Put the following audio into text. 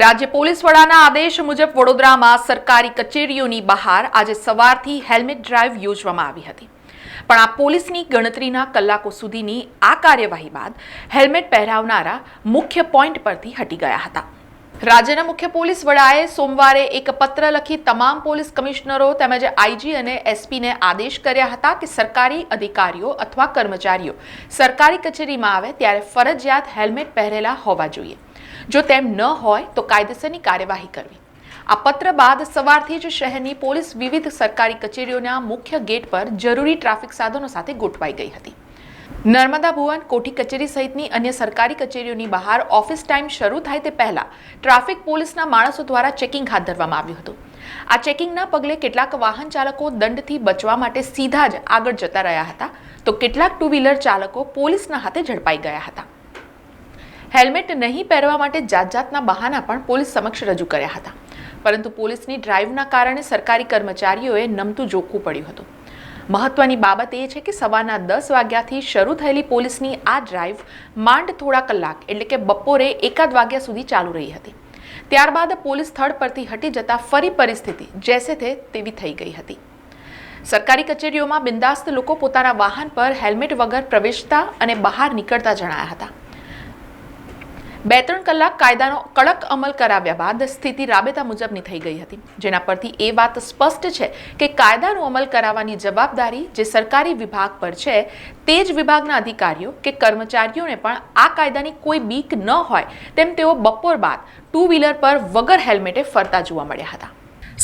રાજ્ય પોલીસ વડાના આદેશ મુજબ વડોદરામાં સરકારી કચેરીઓની બહાર આજે સવારથી હેલ્મેટ ડ્રાઈવ યોજવામાં આવી હતી. પણ આ પોલીસની ગણતરીના કલાકો સુધીની આ કાર્યવાહી બાદ હેલ્મેટ પહેરાવનારા મુખ્ય પોઈન્ટ પરથી હટી ગયા હતા. રાજ્યના મુખ્ય પોલીસ વડાએ સોમવારે એક પત્ર લખી તમામ પોલીસ કમિશનરો તેમજ આઈજી અને એસપીને આદેશ કર્યા હતા કે સરકારી અધિકારીઓ અથવા કર્મચારીઓ સરકારી કચેરીમાં આવે ત્યારે ફરજિયાત હેલ્મેટ પહેરેલા હોવા જોઈએ. જો તેમ ન હોય તો કાયદેસરની કાર્યવાહી કરવી. આ પત્ર બાદ સવારથી જ શહેરની પોલીસ વિવિધ સરકારી કચેરીઓના મુખ્ય ગેટ પર જરૂરી ટ્રાફિક સાધનો સાથે ગોઠવાઈ ગઈ હતી. નર્મદા ભુવન, કોઠી કચેરી સહિતની અન્ય સરકારી કચેરીઓની બહાર ઓફિસ ટાઈમ શરૂ થાય તે પહેલા ટ્રાફિક પોલીસના માણસો દ્વારા ચેકિંગ હાથ ધરવામાં આવ્યું હતું. આ ચેકિંગના પગલે કેટલાક વાહન ચાલકો દંડથી બચવા માટે સીધા જ આગળ જતા રહ્યા હતા. તો કેટલાક ટુ વ્હીલર ચાલકો પોલીસના હાથે ઝડપાઈ ગયા હતા. હેલ્મેટ નહીં પહેરવા માટે જાત જાતના બહાના પણ પોલીસ સમક્ષ રજૂ કર્યા હતા. પરંતુ પોલીસની ડ્રાઈવના કારણે સરકારી કર્મચારીઓએ નમતું જોખવું પડ્યું હતું. મહત્વની બાબત એ છે કે સવારના દસ વાગ્યાથી શરૂ થયેલી પોલીસની આ ડ્રાઈવ માંડ થોડા કલાક, એટલે કે બપોરે એકાદ વાગ્યા સુધી ચાલુ રહી હતી. ત્યારબાદ પોલીસ સ્થળ પરથી હટી જતા ફરી પરિસ્થિતિ જેસે થે તેવી થઈ ગઈ હતી. સરકારી કચેરીઓમાં બિંદાસ્ત લોકો પોતાના વાહન પર હેલ્મેટ વગર પ્રવેશતા અને બહાર નીકળતા જણાયા હતા. બે ત્રણ કલાક કાયદાનો કડક અમલ કરાવ્યા બાદ સ્થિતિ રાબેતા મુજબની થઈ ગઈ હતી. જેના પરથી એ વાત સ્પષ્ટ છે કે કાયદાનો અમલ કરાવવાની જવાબદારી જે સરકારી વિભાગ પર છે, તે જ વિભાગના અધિકારીઓ કે કર્મચારીઓને પણ આ કાયદાની કોઈ બીક ન હોય તેમ તેઓ બપોર બાદ ટુ વ્હીલર પર વગર હેલ્મેટે ફરતા જોવા મળ્યા હતા.